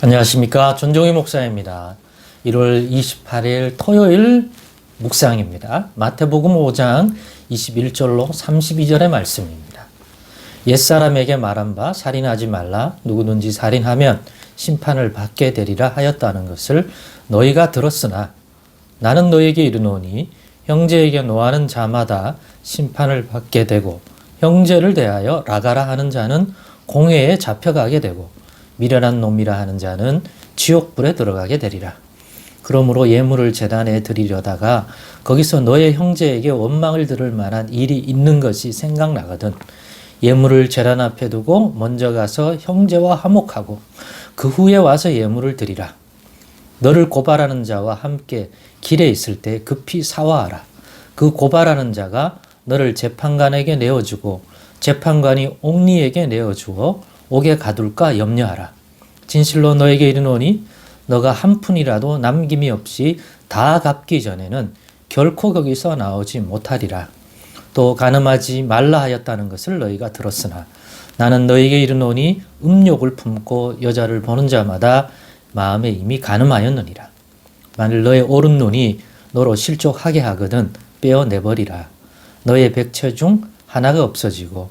안녕하십니까. 존종희 목사입니다. 1월 28일 토요일 묵상입니다. 마태복음 5장 21절로 32절의 말씀입니다. 옛사람에게 말한 바 살인하지 말라 누구든지 살인하면 심판을 받게 되리라 하였다는 것을 너희가 들었으나 나는 너희에게 이르노니 형제에게 노하는 자마다 심판을 받게 되고 형제를 대하여 라가라 하는 자는 공회에 잡혀가게 되고 미련한 놈이라 하는 자는 지옥불에 들어가게 되리라. 그러므로 예물을 재단에 드리려다가 거기서 너의 형제에게 원망을 들을 만한 일이 있는 것이 생각나거든. 예물을 재단 앞에 두고 먼저 가서 형제와 화목하고 그 후에 와서 예물을 드리라. 너를 고발하는 자와 함께 길에 있을 때 급히 사화하라. 그 고발하는 자가 너를 재판관에게 내어주고 재판관이 옥리에게 내어주어 옥에 가둘까 염려하라. 진실로 너에게 이르노니 너가 한 푼이라도 남김이 없이 다 갚기 전에는 결코 거기서 나오지 못하리라. 또 가늠하지 말라 하였다는 것을 너희가 들었으나 나는 너에게 이르노니 음욕을 품고 여자를 보는 자마다 마음에 이미 가늠하였느니라. 만일 너의 오른 눈이 너로 실족하게 하거든 빼어내버리라. 너의 백체 중 하나가 없어지고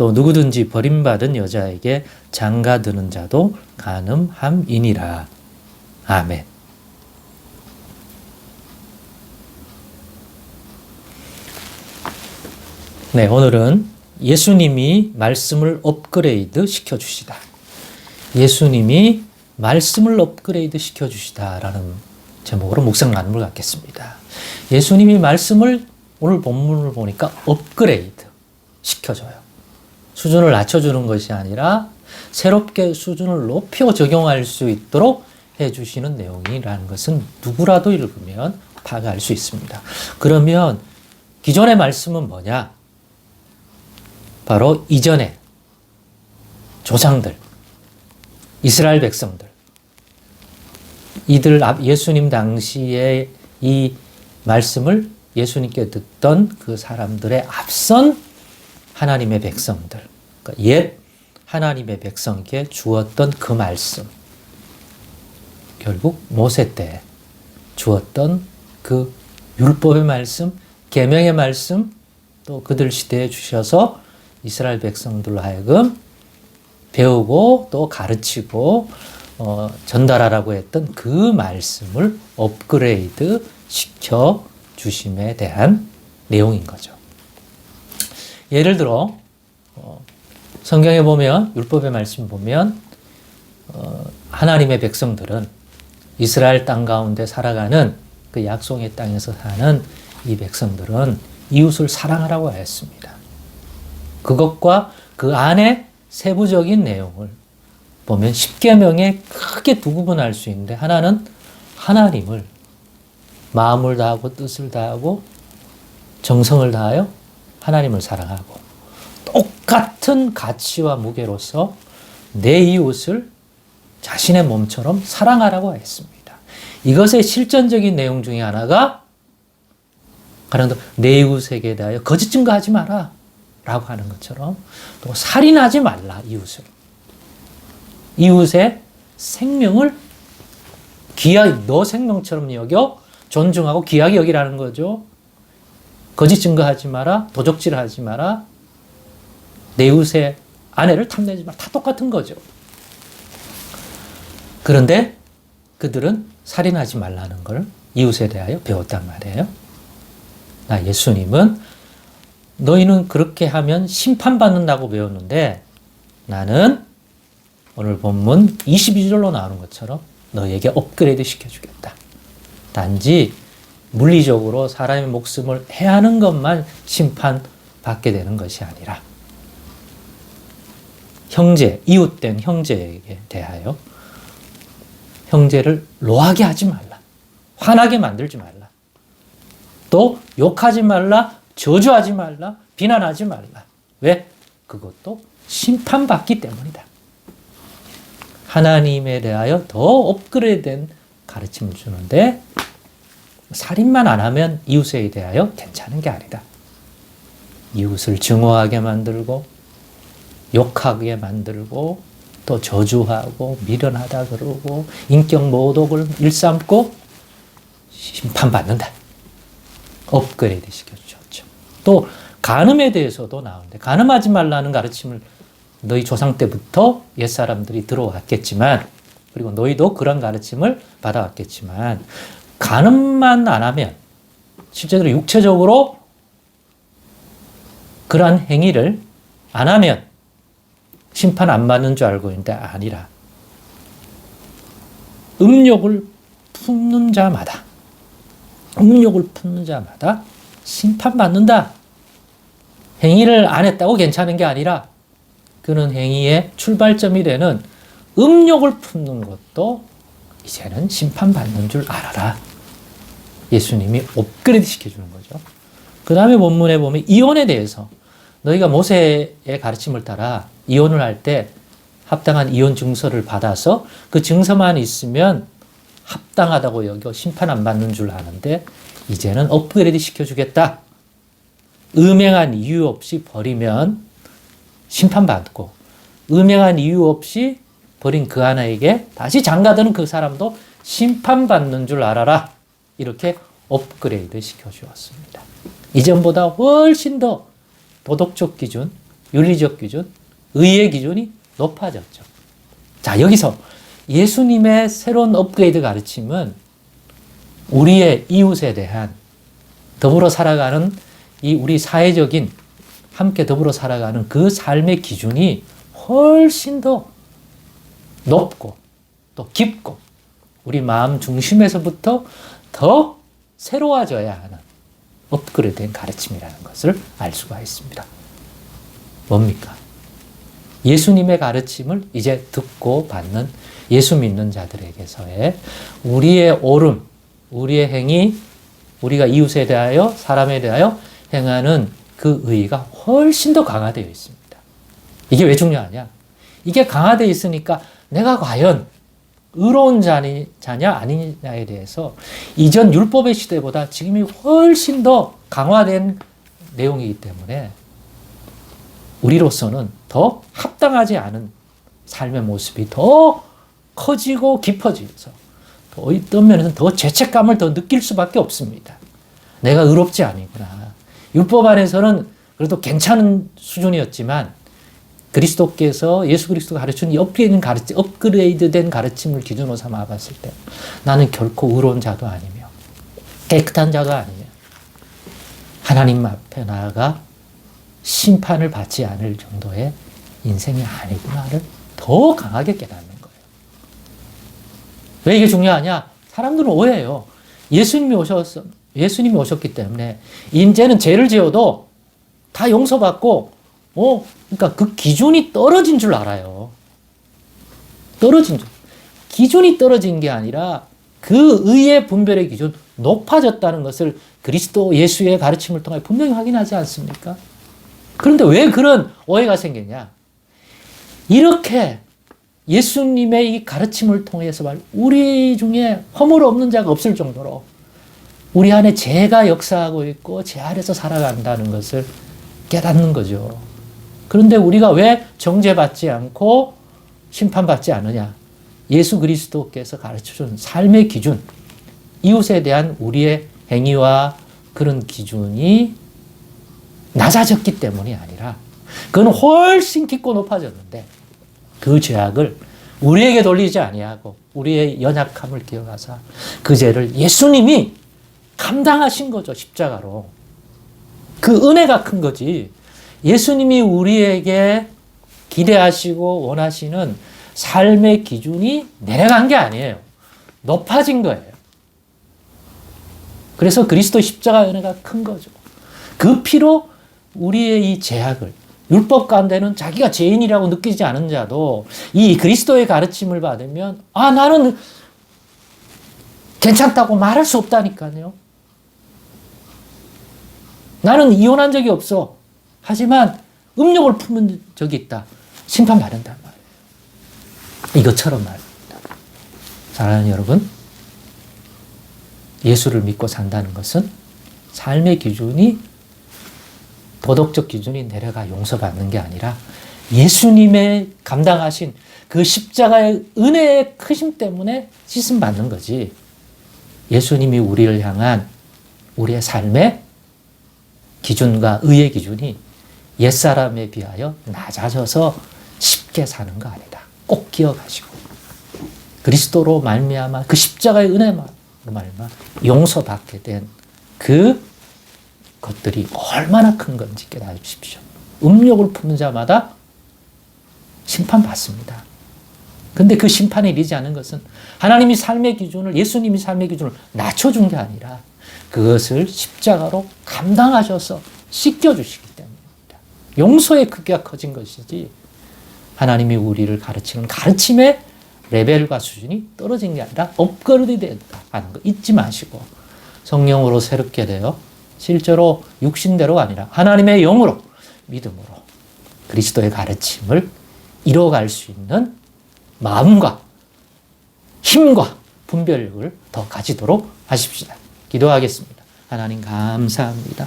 또 누구든지 버림받은 여자에게 장가드는 자도 가늠함이니라. 아멘. 네, 오늘은 예수님이 말씀을 업그레이드 시켜주시다. 예수님이 말씀을 업그레이드 시켜주시다라는 제목으로 묵상 나눔을 갖겠습니다. 예수님이 말씀을 오늘 본문을 보니까 업그레이드 시켜줘요. 수준을 낮춰주는 것이 아니라 새롭게 수준을 높여 적용할 수 있도록 해주시는 내용이라는 것은 누구라도 읽으면 파악할 수 있습니다. 그러면 기존의 말씀은 뭐냐? 바로 이전에 조상들, 이스라엘 백성들, 이들 예수님 당시에 이 말씀을 예수님께 듣던 그 사람들의 앞선 하나님의 백성들, 그러니까 옛 하나님의 백성에게 주었던 그 말씀, 결국 모세 때 주었던 그 율법의 말씀, 계명의 말씀, 또 그들 시대에 주셔서 이스라엘 백성들로 하여금 배우고 또 가르치고 어, 전달하라고 했던 그 말씀을 업그레이드 시켜 주심에 대한 내용인 거죠. 예를 들어 어, 성경에 보면 율법의 말씀 보면 어, 하나님의 백성들은 이스라엘 땅 가운데 살아가는 그 약속의 땅에서 사는 이 백성들은 이웃을 사랑하라고 하였습니다. 그것과 그 안에 세부적인 내용을 보면 십계명에 크게 두 구분할 수 있는데 하나는 하나님을 마음을 다하고 뜻을 다하고 정성을 다하여 하나님을 사랑하고 똑 같은 가치와 무게로서 내 이웃을 자신의 몸처럼 사랑하라고 했습니다. 이것의 실전적인 내용 중에 하나가 가령 내 이웃에게 대하여 거짓 증거하지 마라 라고 하는 것처럼 또 살인하지 말라 이웃을 이웃의 생명을 귀하게 너 생명처럼 여겨 존중하고 귀하게 여기라는 거죠. 거짓 증거하지 마라, 도적질 하지 마라, 내 이웃의 아내를 탐내지 마라. 다 똑같은 거죠. 그런데 그들은 살인하지 말라는 걸 이웃에 대하여 배웠단 말이에요. 나 예수님은 너희는 그렇게 하면 심판받는다고 배웠는데 나는 오늘 본문 22절로 나오는 것처럼 너에게 업그레이드 시켜주겠다. 단지 물리적으로 사람의 목숨을 해하는 것만 심판받게 되는 것이 아니라 형제, 이웃된 형제에게 대하여 형제를 노하게 하지 말라. 화나게 만들지 말라. 또 욕하지 말라, 저주하지 말라, 비난하지 말라. 왜? 그것도 심판받기 때문이다. 하나님에 대하여 더 업그레이드된 가르침을 주는데 살인만 안 하면 이웃에 대하여 괜찮은 게 아니다. 이웃을 증오하게 만들고 욕하게 만들고 또 저주하고 미련하다 그러고 인격 모독을 일삼고 심판받는다. 업그레이드 시켜주었죠. 또 간음에 대해서도 나오는데 간음하지 말라는 가르침을 너희 조상 때부터 옛사람들이 들어왔겠지만 그리고 너희도 그런 가르침을 받아왔겠지만 간음만 안 하면 실제로 육체적으로 그러한 행위를 안 하면 심판 안 받는 줄 알고 있는데 아니라 음욕을 품는 자마다 음욕을 품는 자마다 심판받는다. 행위를 안 했다고 괜찮은 게 아니라 그는 행위의 출발점이 되는 음욕을 품는 것도 이제는 심판받는 줄 알아라. 예수님이 업그레이드 시켜주는 거죠. 그 다음에 본문에 보면 이혼에 대해서 너희가 모세의 가르침을 따라 이혼을 할 때 합당한 이혼 증서를 받아서 그 증서만 있으면 합당하다고 여겨 심판 안 받는 줄 아는데 이제는 업그레이드 시켜주겠다. 음행한 이유 없이 버리면 심판받고 음행한 이유 없이 버린 그 하나에게 다시 장가드는 그 사람도 심판받는 줄 알아라. 이렇게 업그레이드 시켜주었습니다. 이전보다 훨씬 더 도덕적 기준, 윤리적 기준, 의의 기준이 높아졌죠. 자, 여기서 예수님의 새로운 업그레이드 가르침은 우리의 이웃에 대한 더불어 살아가는 이 우리 사회적인 함께 더불어 살아가는 그 삶의 기준이 훨씬 더 높고 또 깊고 우리 마음 중심에서부터 더 새로워져야 하는 업그레이드된 가르침이라는 것을 알 수가 있습니다. 뭡니까? 예수님의 가르침을 이제 듣고 받는 예수 믿는 자들에게서의 우리의 옳음, 우리의 행위, 우리가 이웃에 대하여 사람에 대하여 행하는 그 의의가 훨씬 더 강화되어 있습니다. 이게 왜 중요하냐? 이게 강화되어 있으니까 내가 과연 의로운 자니, 자냐 아니냐에 대해서 이전 율법의 시대보다 지금이 훨씬 더 강화된 내용이기 때문에 우리로서는 더 합당하지 않은 삶의 모습이 더 커지고 깊어지면서 더 어떤 면에서는 더 죄책감을 더 느낄 수밖에 없습니다. 내가 의롭지 아니구나. 율법 안에서는 그래도 괜찮은 수준이었지만 그리스도께서 예수 그리스도가 가르치는 이 업그레이드 가르침, 업그레이드된 가르침을 기준으로 삼아 봤을 때 나는 결코 의로운 자도 아니며 깨끗한 자도 아니며 하나님 앞에 나아가 심판을 받지 않을 정도의 인생이 아니구나를 더 강하게 깨닫는 거예요. 왜 이게 중요하냐? 사람들은 오해해요. 예수님이 오셨, 예수님이 오셨기 때문에 이제는 죄를 지어도 다 용서받고 어, 그러니까 그 기준이 떨어진 줄 알아요. 떨어진 줄. 기준이 떨어진 게 아니라 그 의의 분별의 기준 높아졌다는 것을 그리스도 예수의 가르침을 통해 분명히 확인하지 않습니까? 그런데 왜 그런 오해가 생겼냐? 이렇게 예수님의 이 가르침을 통해서 말 우리 중에 허물 없는 자가 없을 정도로 우리 안에 죄가 역사하고 있고 죄 아래서 살아간다는 것을 깨닫는 거죠. 그런데 우리가 왜 정죄받지 않고 심판받지 않느냐? 예수 그리스도께서 가르쳐 준 삶의 기준, 이웃에 대한 우리의 행위와 그런 기준이 낮아졌기 때문이 아니라 그건 훨씬 깊고 높아졌는데 그 죄악을 우리에게 돌리지 아니하고 우리의 연약함을 기억하사 그 죄를 예수님이 감당하신 거죠 십자가로 그 은혜가 큰 거지 예수님이 우리에게 기대하시고 원하시는 삶의 기준이 내려간 게 아니에요 높아진 거예요 그래서 그리스도 십자가 은혜가 큰 거죠 그 피로 우리의 이 제약을 율법 가운데는 자기가 죄인이라고 느끼지 않은 자도 이 그리스도의 가르침을 받으면 아 나는 괜찮다고 말할 수 없다니까요. 나는 이혼한 적이 없어. 하지만 음욕을 품은 적이 있다. 심판받는단 말이에요. 이것처럼 말입니다. 사랑하는 여러분, 예수를 믿고 산다는 것은 삶의 기준이 도덕적 기준이 내려가 용서받는 게 아니라 예수님의 감당하신 그 십자가의 은혜의 크심 때문에 씻음 받는 거지. 예수님이 우리를 향한 우리의 삶의 기준과 의의 기준이 옛사람에 비하여 낮아져서 쉽게 사는 거 아니다. 꼭 기억하시고 그리스도로 말미암아 그 십자가의 은혜로 말미암아 용서받게 된 그 것들이 얼마나 큰 건지 깨달아 주십시오. 음욕을 품는 자마다 심판받습니다. 근데 그 심판에 이르지 않은 것은 하나님이 삶의 기준을, 예수님이 삶의 기준을 낮춰준 게 아니라 그것을 십자가로 감당하셔서 씻겨주시기 때문입니다. 용서의 크기가 커진 것이지 하나님이 우리를 가르치는 가르침의 레벨과 수준이 떨어진 게 아니라 업그레이드 된다 하는 거 잊지 마시고 성령으로 새롭게 되어 실제로 육신대로가 아니라 하나님의 영으로 믿음으로 그리스도의 가르침을 이뤄갈 수 있는 마음과 힘과 분별력을 더 가지도록 하십시다. 기도하겠습니다. 하나님 감사합니다.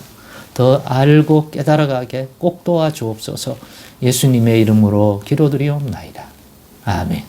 더 알고 깨달아가게 꼭 도와주옵소서 예수님의 이름으로 기도드리옵나이다. 아멘.